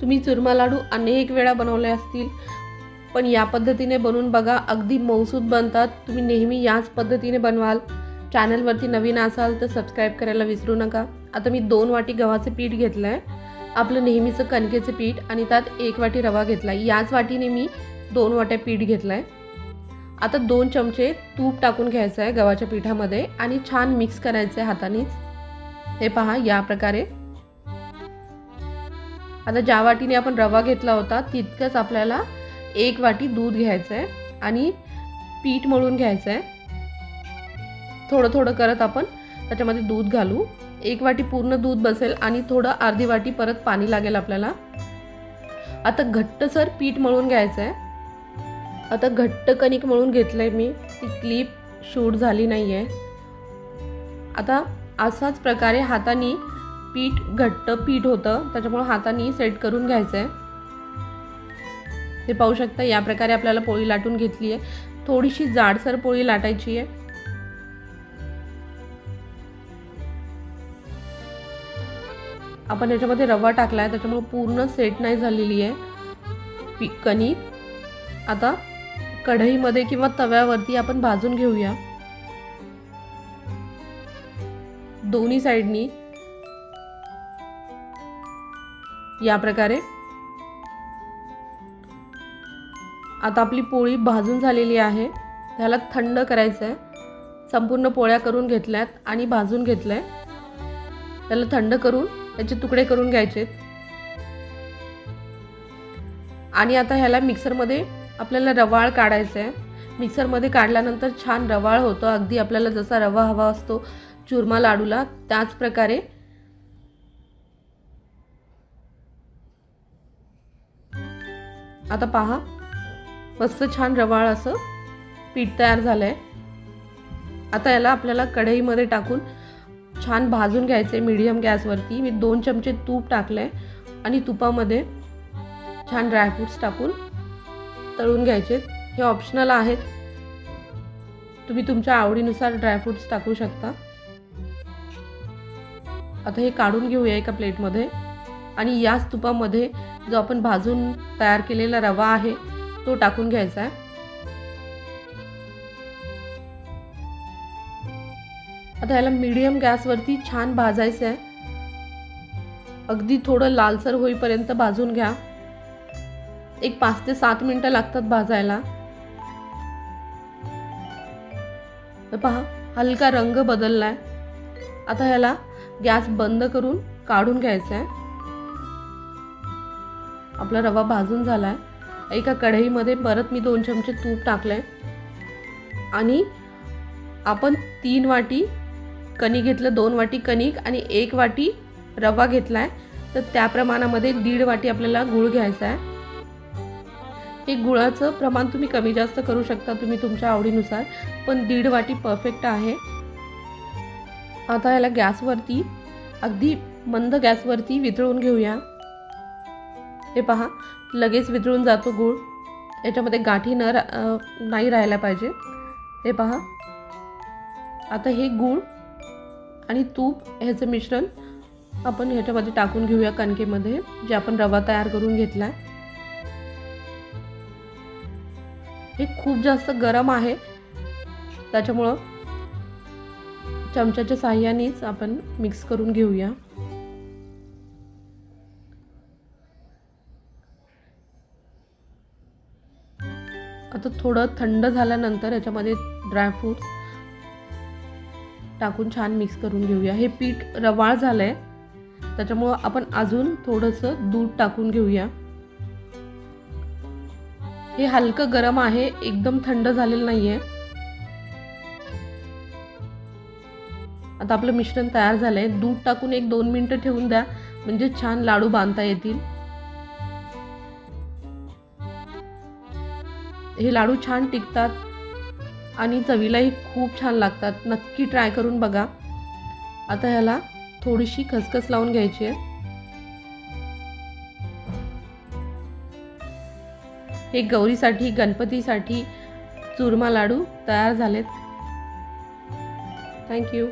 तुम्ही चुरमा लाडू अनेक वेळा बनवले असतील पण या पद्धतीने बनवून बघा अगदी मौसूद बनतात. तुम्ही नेहमी याच पद्धतीने बनवाल. चॅनलवरती नवीन असाल तर सबस्क्राईब करायला विसरू नका. आता मी दोन वाटी गव्हाचं पीठ घेतलं आहे आपलं नेहमीचं कणकेचं पीठ आणि त्यात एक वाटी रवा घेतला आहे याच वाटीने मी दोन वाट्या पीठ घेतलं आहे आता दोन चमचे तूप टाकून घ्यायचं आहे गव्हाच्या पिठामध्ये आणि छान मिक्स करायचं आहे हातानेच. हे पहा या प्रकारे आता ज्या वाटीने आपण रवा घेतला होता तितकंच आपल्याला एक वाटी दूध घ्यायचं आहे आणि पीठ मळून घ्यायचं आहे थोडं थोडं करत आपण त्याच्यामध्ये दूध घालू. एक वाटी पूर्ण दूध बसेल आणि थोडं अर्धी वाटी परत पाणी लागेल आपल्याला. आता घट्टसर पीठ मळून घ्यायचं आहे आता घट्ट कणिक मळून घेतलं आहे मी. ती क्लिप शूट झाली नाही आहे आता असाच प्रकारे हाताने पीठ घट्ट पीठ होतं. त्याच्यामुळं हाताने सेट करून घ्यायचं आहे ते पाहू शकता या प्रकारे आपल्याला पोळी लाटून घेतली आहे थोडीशी जाडसर पोळी लाटायची आहे. आपण याच्यामध्ये रवा टाकला आहे त्याच्यामुळे पूर्ण सेट नाही झालेली आहे. पी कणिक. आता कढईमध्ये किंवा तव्यावरती आपण भाजून घेऊया. दोन्ही साईडनी या प्रकारे. आता आपली पोळी भाजून झालेली आहे. त्याला थंड करायचं आहे संपूर्ण पोळ्या करून घेतल्यात आणि भाजून घेतलं आहे त्याला थंड करून त्याचे तुकडे करून घ्यायचे आणि आता ह्याला मिक्सरमध्ये आपल्याला रवाळ काढायचं आहे मिक्सरमध्ये काढल्यानंतर छान रवाळ होतो. अगदी आपल्याला जसा रवा हवा असतो चुरमा लाडूला त्याच प्रकारे आता पहा. मस्त छान रवाळ असं पीठ तयार झालं आहे आता याला आपल्याला कढईमध्ये टाकून छान भाजून घ्यायचे मीडियम गॅसवरती मी दोन चमचे तूप टाकलं आहे आणि तुपामध्ये छान ड्रायफ्रूट्स टाकून तळून घ्यायचे. हे ऑप्शनल आहेत. तुम्ही तुमच्या आवडीनुसार ड्रायफ्रूट्स टाकू शकता. आता हे काढून घेऊया एका प्लेटमध्ये आणि याच तुपामध्ये जो आपण भाजून तयार केलेला रवा आहे तो टाकून घ्यायचा आहे. आता याला मीडियम गॅसवरती छान भाजायचं आहे. अगदी थोडं लालसर होईपर्यंत भाजून घ्या. एक पाच ते सात मिनटं लागतात भाजायला. पहा हलका रंग बदललाय. आता ह्याला गॅस बंद करून काढून घ्यायचा आहे. आपला रवा भाजून झाला आहे एका कढईमध्ये परत मी दोन चमचे तूप टाकलं आहे आणि आपण तीन वाटी कणिक घेतलं दोन वाटी कणिक आणि एक वाटी रवा घेतला आहे तर त्या प्रमाणामध्ये दीड वाटी आपल्याला गूळ घ्यायचा आहे हे गुळाचं प्रमाण तुम्ही कमी जास्त करू शकता तुम्ही तुमच्या आवडीनुसार. पण दीड वाटी परफेक्ट आहे. आता याला गॅसवरती अगदी मंद गॅसवरती वितळून घेऊया. हे पहा लगेच वितळून जातो गूळ. याच्यामध्ये गाठी न रा नाही राहायला पाहिजे. हे पहा. आता हे गूळ आणि तूप ह्याचं मिश्रण आपण ह्याच्यामध्ये टाकून घेऊया कणकेमध्ये जे आपण रवा तयार करून घेतला आहे हे खूप जास्त गरम आहे. त्याच्यामुळं चमच्याच्या साह्यानेच आपण मिक्स करून घेऊया. आता थोडं थंड झाल्यानंतर याच्यामध्ये ड्रायफ्रूट्स टाकून छान मिक्स करून घेऊया. हे पीठ रवाळ झालं आहे त्याच्यामुळं आपण अजून थोडंसं दूध टाकून घेऊया. हे हलकं गरम आहे एकदम थंड झालेलं नाही आहे आता आपलं मिश्रण तयार झालं आहे दूध टाकून एक दोन मिनटं ठेवून द्या. म्हणजे छान लाडू बांधता येतील. हे लाडू छान टिकतात आणि चवीलाही खूप छान लागतात. नक्की ट्राय करून बघा. आता ह्याला थोडीशी खसखस लावून घ्यायची आहे. हे गौरीसाठी गणपतीसाठी चुरमा लाडू तयार झालेत. थँक्यू